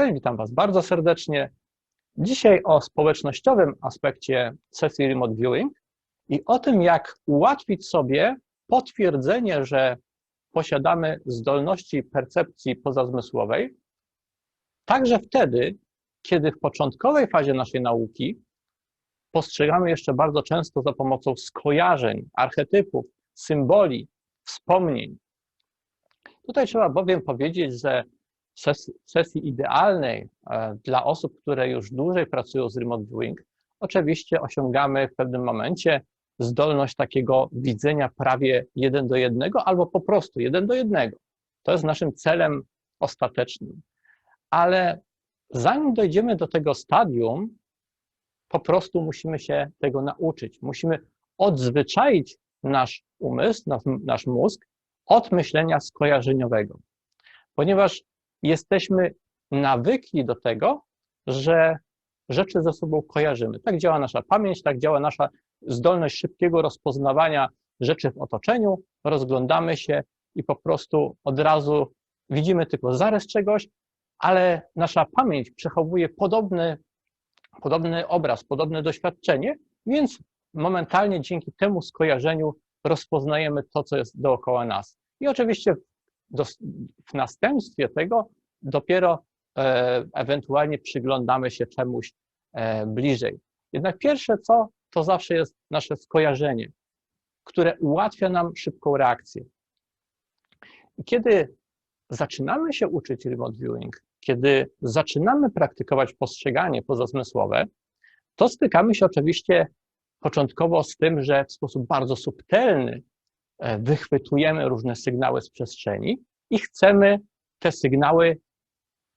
Cześć, witam Was bardzo serdecznie. Dzisiaj o społecznościowym aspekcie sesji remote viewing i o tym, jak ułatwić sobie potwierdzenie, że posiadamy zdolności percepcji pozazmysłowej, także wtedy, kiedy w początkowej fazie naszej nauki postrzegamy jeszcze bardzo często za pomocą skojarzeń, archetypów, symboli, wspomnień. Tutaj trzeba bowiem powiedzieć, że sesji idealnej e, dla osób, które już dłużej pracują z remote viewing, oczywiście osiągamy w pewnym momencie zdolność takiego widzenia prawie jeden do jednego albo po prostu jeden do jednego. To jest naszym celem ostatecznym. Ale zanim dojdziemy do tego stadium, po prostu musimy się tego nauczyć. Musimy odzwyczaić nasz umysł, nasz, nasz mózg od myślenia skojarzeniowego. Ponieważ jesteśmy nawykli do tego, że rzeczy ze sobą kojarzymy. Tak działa nasza pamięć, tak działa nasza zdolność szybkiego rozpoznawania rzeczy w otoczeniu, rozglądamy się i po prostu od razu widzimy tylko zarys czegoś, ale nasza pamięć przechowuje podobny, podobny obraz, podobne doświadczenie, więc momentalnie dzięki temu skojarzeniu rozpoznajemy to, co jest dookoła nas. I oczywiście w następstwie tego dopiero e, ewentualnie przyglądamy się czemuś e, bliżej. Jednak pierwsze co, to zawsze jest nasze skojarzenie, które ułatwia nam szybką reakcję. I kiedy zaczynamy się uczyć remote viewing, kiedy zaczynamy praktykować postrzeganie pozazmysłowe, to stykamy się oczywiście początkowo z tym, że w sposób bardzo subtelny wychwytujemy różne sygnały z przestrzeni i chcemy te sygnały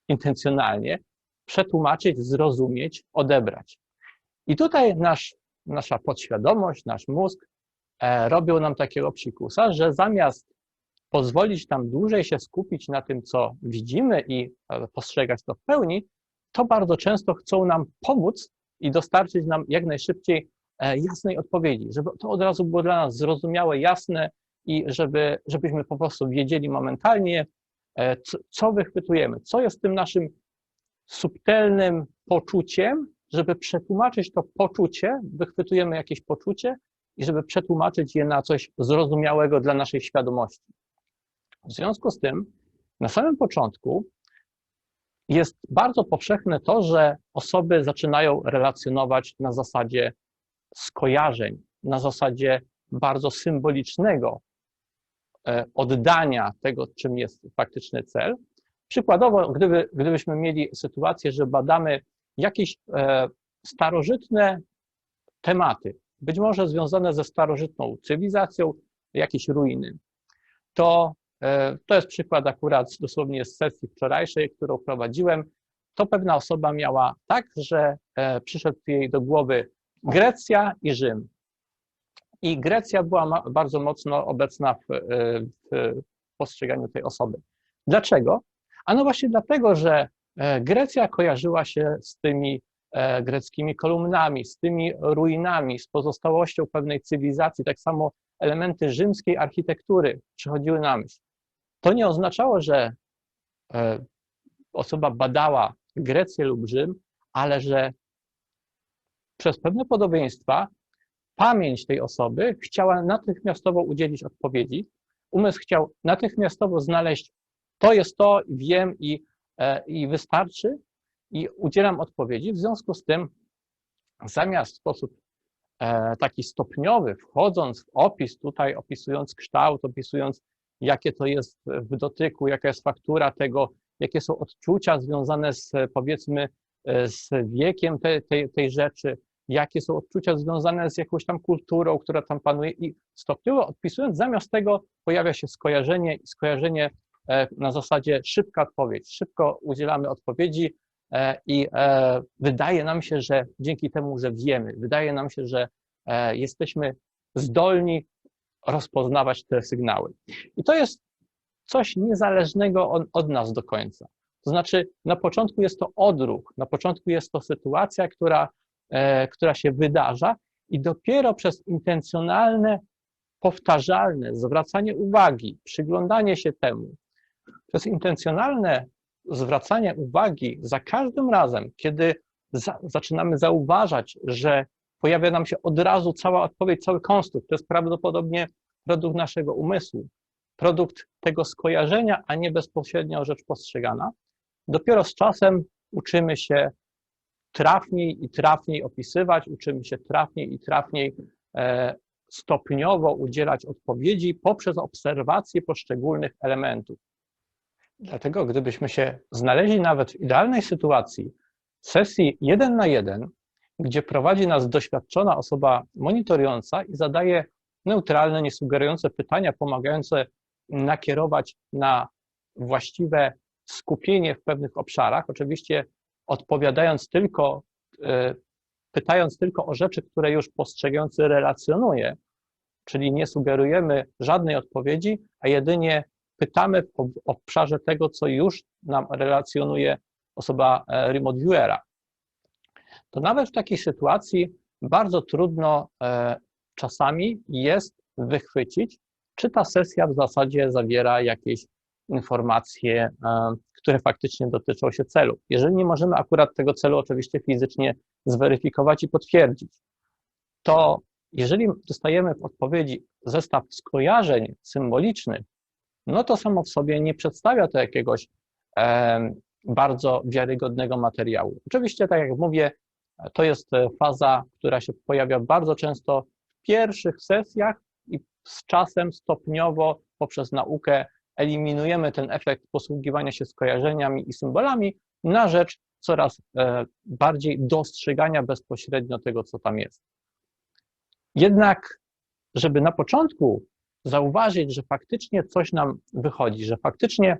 intencjonalnie przetłumaczyć, zrozumieć, odebrać. I tutaj nasz, nasza podświadomość, nasz mózg e, robią nam takiego psikusa, że zamiast pozwolić nam dłużej się skupić na tym, co widzimy i e, postrzegać to w pełni, to bardzo często chcą nam pomóc i dostarczyć nam jak najszybciej e, jasnej odpowiedzi, żeby to od razu było dla nas zrozumiałe, jasne i żeby, żebyśmy po prostu wiedzieli momentalnie, E, co wychwytujemy, co jest tym naszym subtelnym poczuciem, żeby przetłumaczyć to poczucie, wychwytujemy jakieś poczucie i żeby przetłumaczyć je na coś zrozumiałego dla naszej świadomości. W związku z tym, na samym początku jest bardzo powszechne to, że osoby zaczynają relacjonować na zasadzie skojarzeń, na zasadzie bardzo symbolicznego E, oddania tego, czym jest faktyczny cel. Przykładowo, gdyby, gdybyśmy mieli sytuację, że badamy jakieś e, starożytne tematy, być może związane ze starożytną cywilizacją, jakieś ruiny, to e, to jest przykład akurat dosłownie z sesji wczorajszej, którą prowadziłem. To pewna osoba miała tak, że przyszedł jej do głowy Grecja i Rzym. I Grecja była bardzo mocno obecna w, e, w postrzeganiu tej osoby. Dlaczego? Ano właśnie dlatego, że e, Grecja kojarzyła się z tymi e, greckimi kolumnami, z tymi ruinami, z pozostałością pewnej cywilizacji, tak samo elementy rzymskiej architektury przychodziły na myśl. To nie oznaczało, że osoba badała Grecję lub Rzym, ale że przez pewne podobieństwa pamięć tej osoby chciała natychmiastowo udzielić odpowiedzi. Umysł chciał natychmiastowo znaleźć, to jest to, wiem i, e, i wystarczy, i udzielam odpowiedzi. W związku z tym, zamiast w sposób e, taki stopniowy, wchodząc w opis, tutaj opisując kształt, opisując, jakie to jest w dotyku, jaka jest faktura tego, jakie są odczucia związane z, powiedzmy, z wiekiem tej, tej, tej rzeczy, jakie są odczucia związane z jakąś tam kulturą, która tam panuje i stopniowo odpisując, zamiast tego pojawia się skojarzenie i skojarzenie e, na zasadzie szybka odpowiedź. Szybko udzielamy odpowiedzi e, i e, wydaje nam się, że dzięki temu, że wiemy, wydaje nam się, że jesteśmy zdolni rozpoznawać te sygnały. I to jest coś niezależnego od, od nas do końca. To znaczy, na początku jest to odruch, na początku jest to sytuacja, która E, która się wydarza i dopiero przez intencjonalne, powtarzalne zwracanie uwagi, przyglądanie się temu, przez intencjonalne zwracania uwagi za każdym razem, kiedy za, zaczynamy zauważać, że pojawia nam się od razu cała odpowiedź, cały konstrukt. To jest prawdopodobnie produkt naszego umysłu, produkt tego skojarzenia, a nie bezpośrednio rzecz postrzegana. Dopiero z czasem uczymy się trafniej i trafniej opisywać, uczymy się trafniej i trafniej e, stopniowo udzielać odpowiedzi poprzez obserwację poszczególnych elementów. Dlatego, gdybyśmy się znaleźli nawet w idealnej sytuacji sesji jeden na jeden, gdzie prowadzi nas doświadczona osoba monitorująca i zadaje neutralne, niesugerujące pytania, pomagające nakierować na właściwe skupienie w pewnych obszarach, oczywiście odpowiadając tylko, e, pytając tylko o rzeczy, które już postrzegający relacjonuje, czyli nie sugerujemy żadnej odpowiedzi, a jedynie pytamy w obszarze tego, co już nam relacjonuje osoba e, remote viewera. To nawet w takiej sytuacji bardzo trudno e, czasami jest wychwycić, czy ta sesja w zasadzie zawiera jakieś informacje, e, które faktycznie dotyczą się celu. Jeżeli nie możemy akurat tego celu oczywiście fizycznie zweryfikować i potwierdzić, to jeżeli dostajemy w odpowiedzi zestaw skojarzeń symbolicznych, no to samo w sobie nie przedstawia to jakiegoś e, bardzo wiarygodnego materiału. Oczywiście, tak jak mówię, to jest faza, która się pojawia bardzo często w pierwszych sesjach i z czasem stopniowo poprzez naukę eliminujemy ten efekt posługiwania się skojarzeniami i symbolami na rzecz coraz e, bardziej dostrzegania bezpośrednio tego, co tam jest. Jednak, żeby na początku zauważyć, że faktycznie coś nam wychodzi, że faktycznie,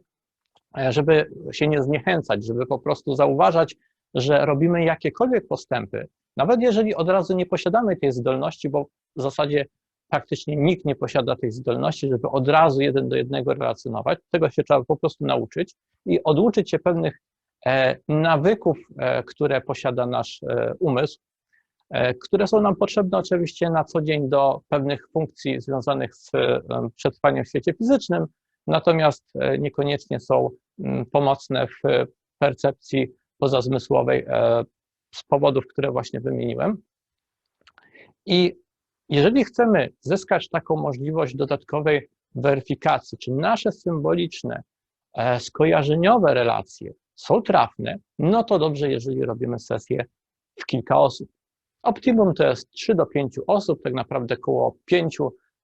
e, żeby się nie zniechęcać, żeby po prostu zauważać, że robimy jakiekolwiek postępy, nawet jeżeli od razu nie posiadamy tej zdolności, bo w zasadzie praktycznie nikt nie posiada tej zdolności, żeby od razu jeden do jednego relacjonować. Tego się trzeba po prostu nauczyć i oduczyć się pewnych e, nawyków, e, które posiada nasz e, umysł, które są nam potrzebne oczywiście na co dzień do pewnych funkcji związanych z przetrwaniem w świecie fizycznym, natomiast niekoniecznie są pomocne w percepcji pozazmysłowej z powodów, które właśnie wymieniłem. I jeżeli chcemy zyskać taką możliwość dodatkowej weryfikacji, czy nasze symboliczne, e, skojarzeniowe relacje są trafne, no to dobrze, jeżeli robimy sesję w kilka osób. Optimum to jest 3 do 5 osób, tak naprawdę około 5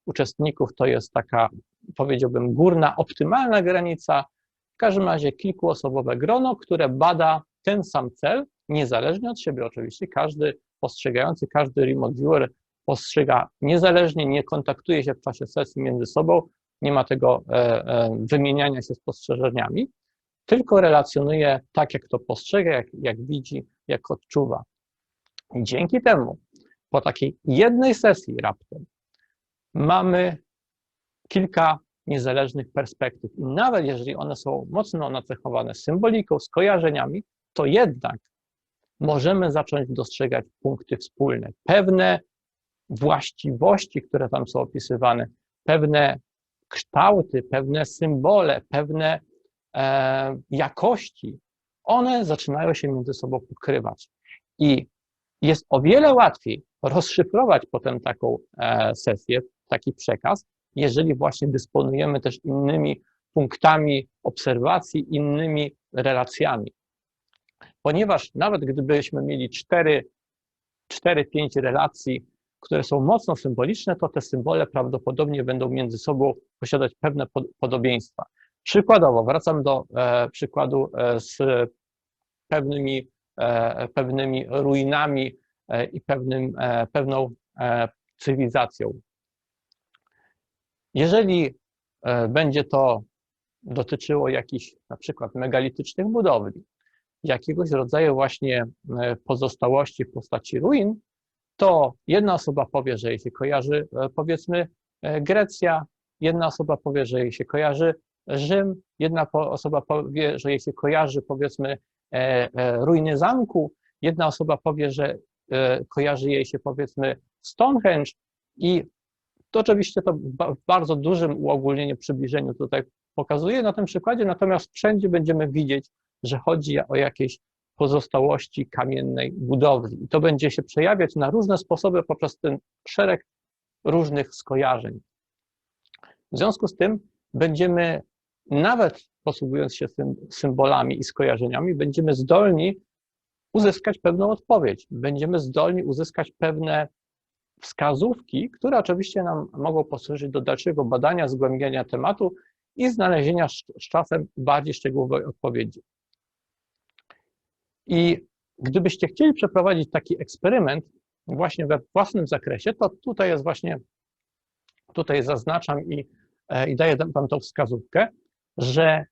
uczestników to jest taka, powiedziałbym, górna, optymalna granica. W każdym razie kilkuosobowe grono, które bada ten sam cel, niezależnie od siebie oczywiście. Każdy postrzegający, każdy remote viewer postrzega niezależnie, nie kontaktuje się w czasie sesji między sobą, nie ma tego e, e, wymieniania się spostrzeżeniami, tylko relacjonuje tak, jak to postrzega, jak, jak widzi, jak odczuwa. I dzięki temu, po takiej jednej sesji raptem, mamy kilka niezależnych perspektyw. I nawet jeżeli one są mocno nacechowane symboliką, skojarzeniami, to jednak możemy zacząć dostrzegać punkty wspólne, pewne właściwości, które tam są opisywane, pewne kształty, pewne symbole, pewne e, jakości, one zaczynają się między sobą pokrywać. I jest o wiele łatwiej rozszyfrować potem taką e, sesję, taki przekaz, jeżeli właśnie dysponujemy też innymi punktami obserwacji, innymi relacjami. Ponieważ nawet gdybyśmy mieli 4-5 relacji które są mocno symboliczne, to te symbole prawdopodobnie będą między sobą posiadać pewne podobieństwa. Przykładowo, wracam do e, przykładu e, z pewnymi, e, pewnymi ruinami e, i pewnym, e, pewną e, cywilizacją. Jeżeli będzie to dotyczyło jakichś na przykład megalitycznych budowli, jakiegoś rodzaju właśnie pozostałości w postaci ruin, to jedna osoba powie, że jej się kojarzy, e, powiedzmy, e, Grecja, jedna osoba powie, że jej się kojarzy Rzym, jedna osoba powie, że jej się kojarzy, powiedzmy, e, ruiny zamku, jedna osoba powie, że kojarzy jej się, powiedzmy, Stonehenge i to oczywiście to w bardzo dużym uogólnieniu, przybliżeniu tutaj pokazuję na tym przykładzie, natomiast wszędzie będziemy widzieć że chodzi o jakieś pozostałości kamiennej budowli. I to będzie się przejawiać na różne sposoby poprzez ten szereg różnych skojarzeń. W związku z tym będziemy, nawet posługując się symbolami i skojarzeniami, będziemy zdolni uzyskać pewną odpowiedź. Będziemy zdolni uzyskać pewne wskazówki, które oczywiście nam mogą posłużyć do dalszego badania, zgłębiania tematu i znalezienia z czasem bardziej szczegółowej odpowiedzi. I gdybyście chcieli przeprowadzić taki eksperyment właśnie we własnym zakresie, to tutaj jest właśnie, tutaj zaznaczam i, e, i daję Wam tą wskazówkę, że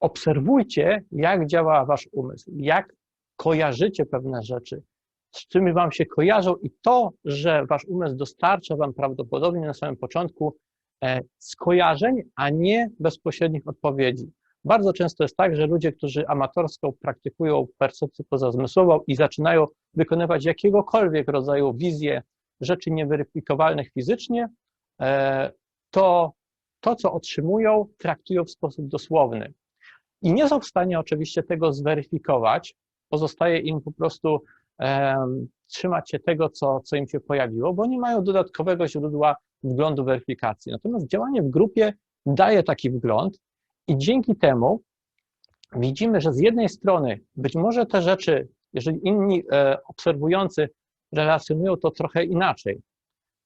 obserwujcie, jak działa Wasz umysł, jak kojarzycie pewne rzeczy, z czym Wam się kojarzą i to, że Wasz umysł dostarcza Wam prawdopodobnie na samym początku e, skojarzeń, a nie bezpośrednich odpowiedzi. Bardzo często jest tak, że ludzie, którzy amatorsko praktykują percepcję pozazmysłową i zaczynają wykonywać jakiegokolwiek rodzaju wizje rzeczy nieweryfikowalnych fizycznie, e, to to, co otrzymują, traktują w sposób dosłowny. I nie są w stanie oczywiście tego zweryfikować, pozostaje im po prostu trzymać się tego, co, co im się pojawiło, bo nie mają dodatkowego źródła wglądu weryfikacji. Natomiast działanie w grupie daje taki wgląd i dzięki temu widzimy, że z jednej strony być może te rzeczy, jeżeli inni e, obserwujący relacjonują to trochę inaczej,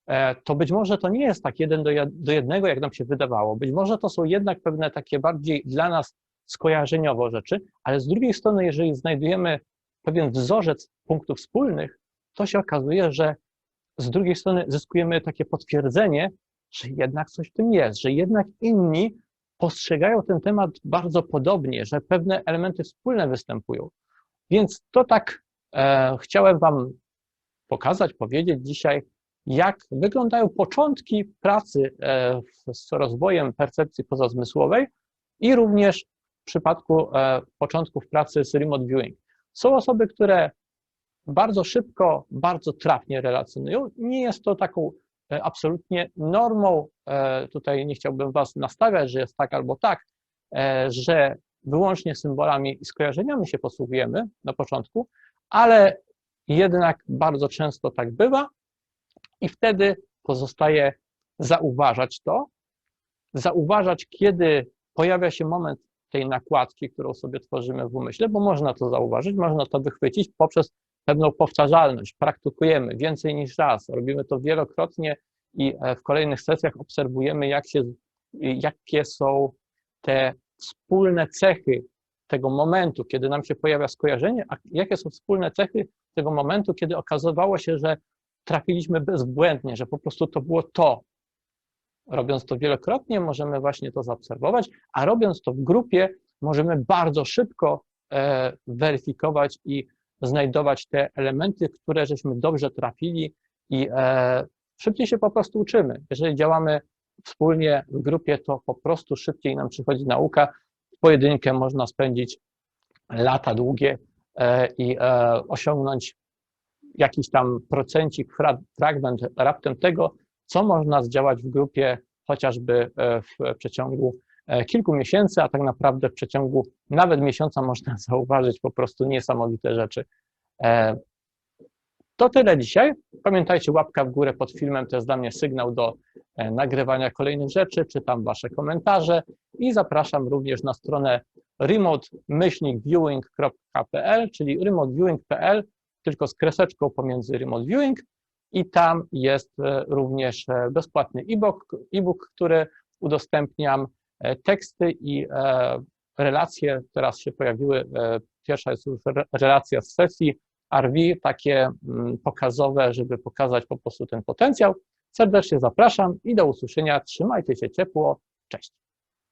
e, to być może to nie jest tak jeden do, jednego, jak nam się wydawało. Być może to są jednak pewne takie bardziej dla nas skojarzeniowo rzeczy, ale z drugiej strony, jeżeli znajdujemy pewien wzorzec punktów wspólnych, to się okazuje, że z drugiej strony zyskujemy takie potwierdzenie, że jednak coś w tym jest, że jednak inni postrzegają ten temat bardzo podobnie, że pewne elementy wspólne występują. Więc to tak e, chciałem Wam pokazać, powiedzieć dzisiaj, jak wyglądają początki pracy e, z rozwojem percepcji pozazmysłowej i również w przypadku e, początków pracy z remote viewing. Są osoby, które bardzo szybko, bardzo trafnie relacjonują. Nie jest to taką absolutnie normą, e, tutaj nie chciałbym Was nastawiać, że jest tak albo tak, e, że wyłącznie symbolami i skojarzeniami się posługujemy na początku, ale jednak bardzo często tak bywa i wtedy pozostaje zauważać to, zauważać, kiedy pojawia się moment tej nakładki, którą sobie tworzymy w umyśle, bo można to zauważyć, można to wychwycić poprzez pewną powtarzalność, praktykujemy więcej niż raz, robimy to wielokrotnie i e, w kolejnych sesjach obserwujemy, jak się, jakie są te wspólne cechy tego momentu, kiedy nam się pojawia skojarzenie, a jakie są wspólne cechy tego momentu, kiedy okazywało się, że trafiliśmy bezbłędnie, że po prostu to było to. Robiąc to wielokrotnie, możemy właśnie to zaobserwować, a robiąc to w grupie, możemy bardzo szybko e, weryfikować i znajdować te elementy, które żeśmy dobrze trafili i e, szybciej się po prostu uczymy. Jeżeli działamy wspólnie w grupie, to po prostu szybciej nam przychodzi nauka. W pojedynkę można spędzić lata długie e, i e, osiągnąć jakiś tam procencik, fragment raptem tego, co można zdziałać w grupie chociażby w przeciągu kilku miesięcy, a tak naprawdę w przeciągu nawet miesiąca można zauważyć po prostu niesamowite rzeczy. E, to tyle dzisiaj. Pamiętajcie, łapka w górę pod filmem to jest dla mnie sygnał do e, nagrywania kolejnych rzeczy, czytam Wasze komentarze i zapraszam również na stronę remote-viewing.pl, czyli remoteviewing.pl, tylko z kreseczką pomiędzy remote viewing i tam jest e, również bezpłatny e-book, e-book który udostępniam teksty i relacje teraz się pojawiły. E, pierwsza jest już relacja z sesji RV, takie mm, pokazowe, żeby pokazać po prostu ten potencjał. Serdecznie zapraszam i do usłyszenia. Trzymajcie się ciepło. Cześć.